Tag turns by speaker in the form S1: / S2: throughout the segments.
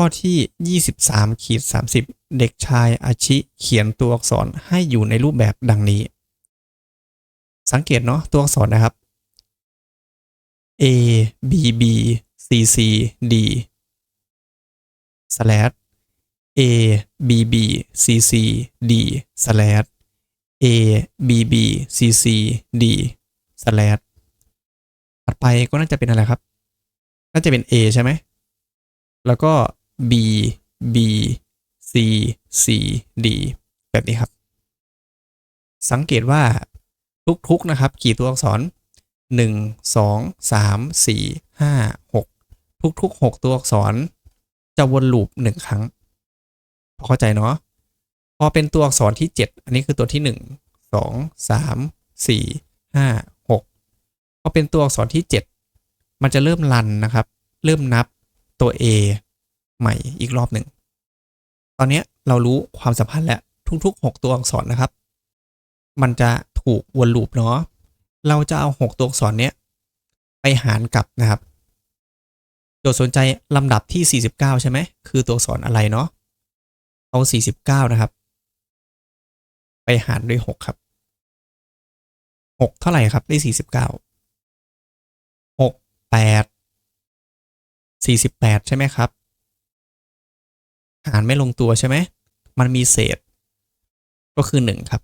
S1: ข้อที่ 23ขีด30 เด็กชายอาชิเขียนตัวอักษรให้อยู่ในรูปแบบดังนี้ สังเกตเนาะตัวอักษรนะครับ A B B C C D slash A B B C C D slash A B B C C D slash ถัดไปก็น่าจะเป็นอะไรครับ น่าจะเป็น A ใช่ไหม แล้วก็ B B C C D แบบนี้ครับ สังเกตว่าทุกๆนะครับ กี่ตัวอักษร 1 2 3 4 5 6 ทุกๆ 6 ตัวอักษร จะวนลูป 1 ครั้ง พอเข้าใจเนาะพอเป็นตัวอักษรที่ 7 อันนี้คือตัวที่ 1 2 3 4 5 6 พอเป็นตัวอักษรที่ 7 มันจะเริ่มรันนะครับ เริ่มนับตัว A ใหม่อีกรอบหนึ่ง ตอนนี้เรารู้ความสัมพันธ์แล้วทุกๆ 6 ตัวอักษรนะครับ มันจะถูกวนลูปเนาะ เราจะเอา 6 ตัวอักษรเนี้ยไปหารกับนะครับ โจทย์สนใจลำดับที่ 49 ใช่ไหม คือตัวอักษรอะไรเนาะ เอา 49 นะครับ ไปหารด้วย 6 ครับ 6 เท่าไหร่ครับได้ 49 6 8 48 ใช่ไหมครับ หารไม่ลงตัวใช่ไหม มันมีเศษ ก็คือ 1 ครับ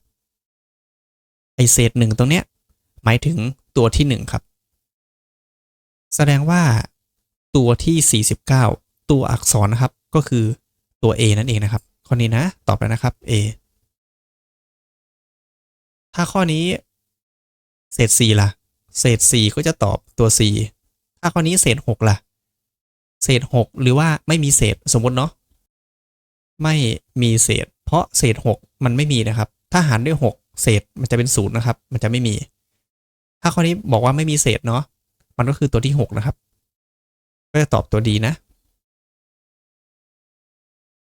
S1: ไอเศษ 1 ตรงเนี้ย หมายถึงตัวที่ 1 ครับ แสดงว่าตัวที่ 49 ตัวอักษรนะครับ ก็คือตัว A นั่นเองนะครับ ข้อนี้นะ ตอบแล้วนะครับ A ถ้าข้อนี้เศษ 4 ล่ะ เศษ 4 ก็จะตอบตัว C ถ้าข้อนี้เศษ 6 ล่ะ เศษ 6 หรือว่าไม่มีเศษสมมติเนาะ ไม่มีเศษ เพราะเศษ 6 มันไม่มีนะครับ ถ้าหารด้วย 6 เศษมันจะเป็นศูนย์นะครับ มันจะไม่มี ถ้าข้อนี้บอกว่าไม่มีเศษเนาะมันก็คือตัวที่ 6 นะครับ ก็จะตอบตัวดีนะ